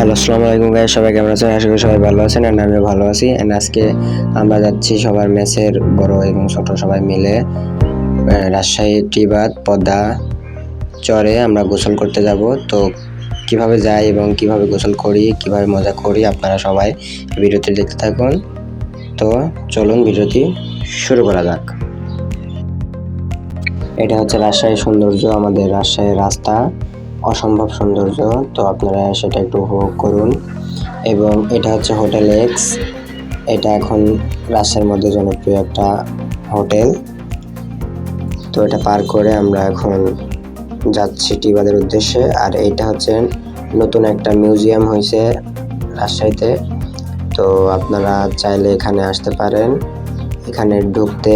Hello আসসালামু আলাইকুম guys সবাই কেমন আছেন? আশা করি সবাই ভালো আছেন এন্ড আমিও ভালো আছি। এন্ড আজকে আমরা যাচ্ছি সবার মেসের বড় এবং ছোট সবাই মিলে রাজশাহী, টিবাদ, পদ্মা চরে আমরা গোসল করতে যাব। তো কীভাবে যাই এবং কীভাবে গোসল করি, কীভাবে মজা করি, আপনারা সবাই ভিডিওটি দেখতে থাকুন। তো চলুন ভিডিওটি শুরু করা যাক। এটা হচ্ছে রাজশাহীর সৌন্দর্য, আমাদের রাজশাহীর রাস্তা। অসম্ভব সৌন্দর্য, তো আপনারা সেটা একটু উপভোগ করুন। এবং এটা হচ্ছে হোটেল এক্স এটা এখন রাজশাহীর মধ্যে জনপ্রিয় একটা হোটেল। তো এটা পার করে আমরা এখন যাচ্ছি টিবাদের উদ্দেশ্যে, আর এটা হচ্ছে নতুন একটা মিউজিয়াম হয়েছে রাজশাহীতে। তো আপনারা চাইলে এখানে আসতে পারেন। এখানে ঢুকতে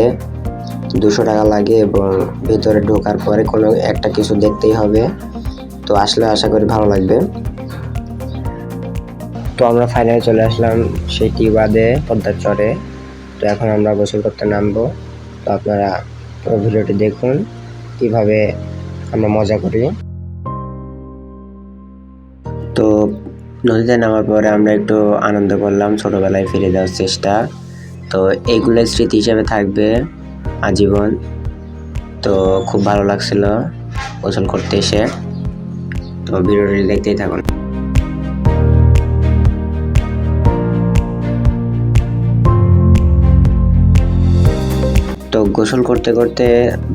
দুশো টাকা লাগে এবং ভিতরে ঢোকার পরে কোনো একটা কিছু দেখতেই হবে। তো আসলে আশা করি ভালো লাগবে। তো আমরা ফাইনালে চলে আসলাম সেই টিবাদে পদ্মার চরে। তো এখন আমরা গোসল করতে নামবো। তো আপনারা ভিডিওটি দেখুন, কীভাবে আমরা মজা করি। তো নদীতে নামার পরে আমরা একটু আনন্দ করলাম, ছোটবেলায় ফিরে যাওয়ার চেষ্টা। তো এইগুলো স্মৃতি হিসেবে থাকবে আজীবন। তো খুব ভালো লাগছিল গোসল করতে এসে। তো ভিডিওটি দেখতেই থাকুন। তো গোসল করতে করতে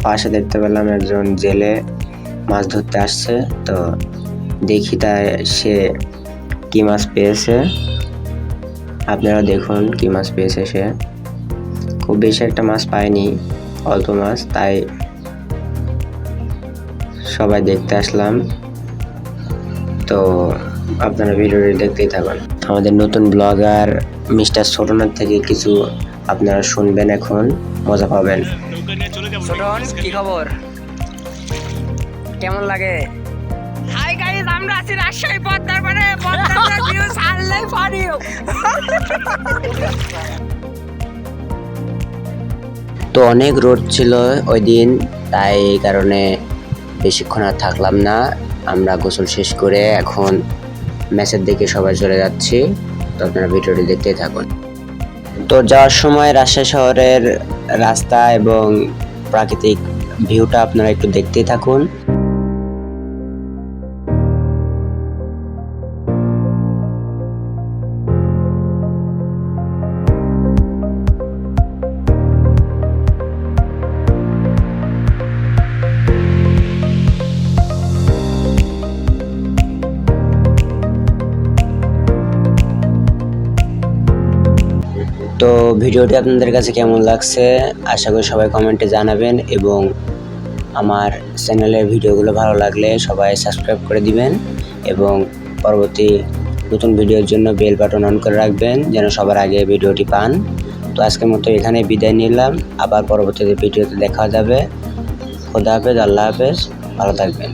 পাশে দেখতে পেলাম একজন জেলে মাছ ধরতে আসছে। তো দেখি তাই সে কি মাছ পেয়েছে। আপনারা দেখুন কি মাছ পেয়েছে সে। খুব বেশি একটা মাছ পায়নি, অল্প মাছ, তাই সবাই দেখতে আসলাম। তো আপনারা ভিডিওটি দেখতেই থাকুন। আমাদের নতুন ব্লগার মিস্টার ছোটনাথ থেকে কিছু আপনারা শুনবেন এখন মজা পাবেন। ছোটন কি খবর? কেমন লাগে? হাই গাইস আমরা আছি রাজশাহী পদ্মার মানে পদ্মার ভিউ তো অনেক রোড ছিল ওই দিন তাই এই কারণে বেশিক্ষণ আর থাকলাম না। আমরা গোসল শেষ করে এখন ম্যাচের দিকে সবাই চলে যাচ্ছি। তো আপনারা ভিডিওটি দেখতেই থাকুন। তো যাওয়ার সময় রাজশাহী শহরের রাস্তা এবং প্রাকৃতিক ভিউটা আপনারা একটু দেখতেই থাকুন। তো ভিডিওটি আপনাদের কাছে কেমন লাগছে? আশা করি সবাই কমেন্টে জানাবেন এবং আমার চ্যানেলের ভিডিওগুলো ভালো লাগলে সবাই সাবস্ক্রাইব করে দিবেন এবং পরবর্তী নতুন ভিডিওর জন্য বেল বাটন অন করে রাখবেন যেন সবার আগে ভিডিওটি পান। তো আজকের মতো এখানে বিদায় নিলাম। আবার পরবর্তীতে ভিডিওতে দেখা যাবে। খোদা হাফেজ, আল্লাহ হাফেজ। ভালো থাকবেন।